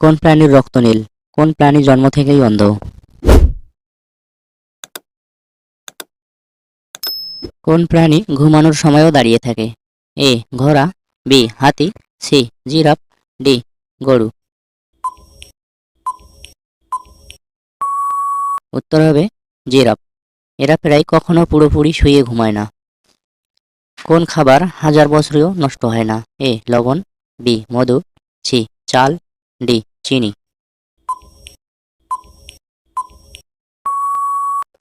কোন প্রাণীর রক্ত নীল? কোন প্রাণী জন্ম থেকেই অন্ধ? কোন প্রাণী ঘুমানোর সময়ও দাঁড়িয়ে থাকে? এ, ঘোড়া, বি, হাতি, সি, জিরাফ, ডি, গরু। উত্তর হবে জিরাফ। এরা প্রায় কখনো পুরোপুরি শুয়ে ঘুমায় না। কোন খাবার হাজার বছরেও নষ্ট হয় না? এ, লবণ, বি, মধু, সি, চাল, ডি চিনি।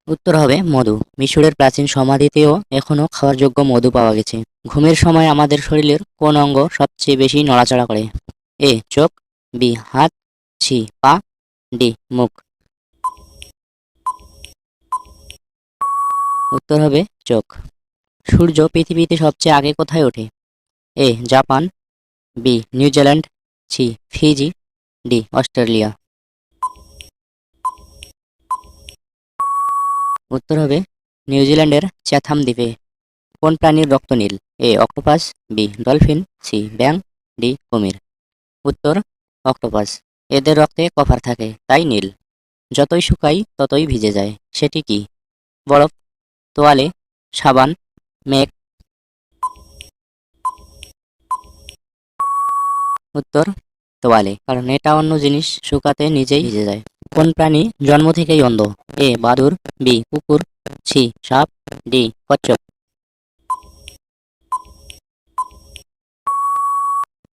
উত্তর হবে মধু। মিশরের প্রাচীন সমাধিতেও এখনও খাওয়ার যোগ্য মধু পাওয়া গেছে। ঘুমের সময় আমাদের শরীরের কোন অঙ্গ সবচেয়ে বেশি নড়াচড়া করে? এ, চোখ, বি, হাত, সি, পা, ডি, মুখ। উত্তর হবে চোখ। সূর্য পৃথিবীতে সবচেয়ে আগে কোথায় ওঠে? A, Japan, B, New Zealand C Fiji D, Australia. উত্তর হবে নিউজিল্যান্ডের চ্যাথাম দ্বীপে। কোন প্রাণীর রক্ত নীল? A, octopus, B, dolphin, C bang D, কুমির। উত্তর, অক্টোপাস। এদের রক্তে কপার থাকে, তাই নীল। যতই শুকাই, ততই ভিজে যায়। সেটি কি? বরফ, তোয়ালে, সাবান, মেঘ। উত্তর তোয়ালে কারণ এটা অন্য জিনিস শুকাতে নিজেই ভিজে যায়। কোন প্রাণী জন্ম থেকেই অন্ধ? এ, বাদুর, বি, কুকুর, সি, সাপ, ডি, কচ্ছপ।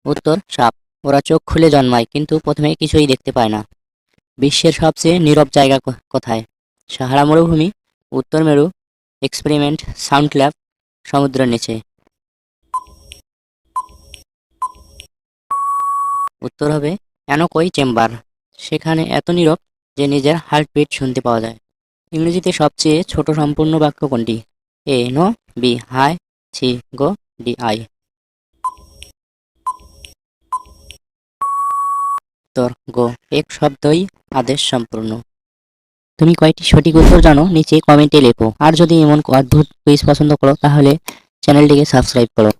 উত্তর, সাপ। ওরা চোখ খুলে জন্মায়, কিন্তু প্রথমে কিছুই দেখতে পায় না। বিশ্বের সবচেয়ে নীরব জায়গা কোথায়? সাহারা মরুভূমি, উত্তর মেরু, এক্সপেরিমেন্ট, সাউন্ড ল্যাব সমুদ্রের নিচে। উত্তর হবে অ্যানোকই চেম্বার। সেখানে এত নীরব যে নিজের হার্টবিট শুনতে পাওয়া যায়। ইংরেজিতে সবচেয়ে ছোট সম্পূর্ণ বাক্য কোনটি? A, no, B, hi C go, D, I. উত্তর, গো, এক শব্দই আদেশ সম্পূর্ণ। তুমি কয়েকটি সঠিক উত্তর জানো? নিচে কমেন্টে লেখো। আর যদি এমন অদ্ভুত কুইজ পছন্দ করো, তাহলে চ্যানেলটিকে সাবস্ক্রাইব করো।